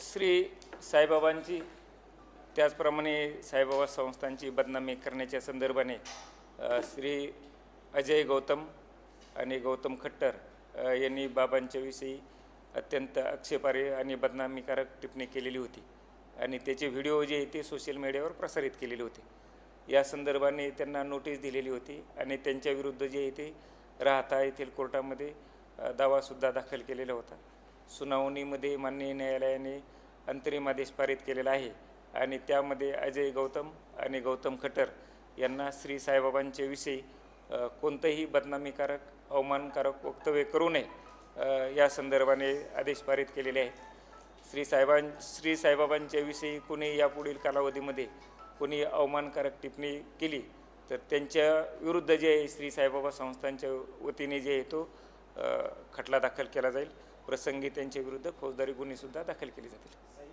श्री साईबाबांची त्याचप्रमाणे साईबाबा संस्थांची बदनामी करण्याच्या संदर्भाने श्री अजय गौतम आणि गौतम खट्टर यांनी बाबांच्याविषयी अत्यंत आक्षेपार्ह आणि बदनामीकारक टिप्पणी केलेली होती. आणि त्याचे व्हिडिओ जे आहे ते सोशल मीडियावर प्रसारित केलेले होते. या संदर्भाने त्यांना नोटीस दिलेली होती आणि त्यांच्या विरुद्ध जे आहे ते राहता येथील कोर्टामध्ये दावासुद्धा दाखल केलेला होता. सुनावणीमध्ये माननीय न्यायालयाने अंतरिम आदेश पारित केलेला आहे आणि त्यामध्ये अजय गौतम आणि गौतम खटर यांना श्री साईबाबांच्या विषयी कोणतंही बदनामीकारक अवमानकारक वक्तव्य करू नये या संदर्भाने आदेश पारित केलेले आहेत. श्री साहेबां श्री साईबाबांच्या विषयी कुणी यापुढील कालावधीमध्ये कोणी अवमानकारक टिप्पणी केली तर त्यांच्या विरुद्ध जे आहे श्री साईबाबा संस्थांच्या वतीने जे आहे तो खटला दाखल केला जाईल. प्रसंगी त्यांच्या विरुद्ध फौजदारी गुन्हेसुद्धा दाखल केले जातील.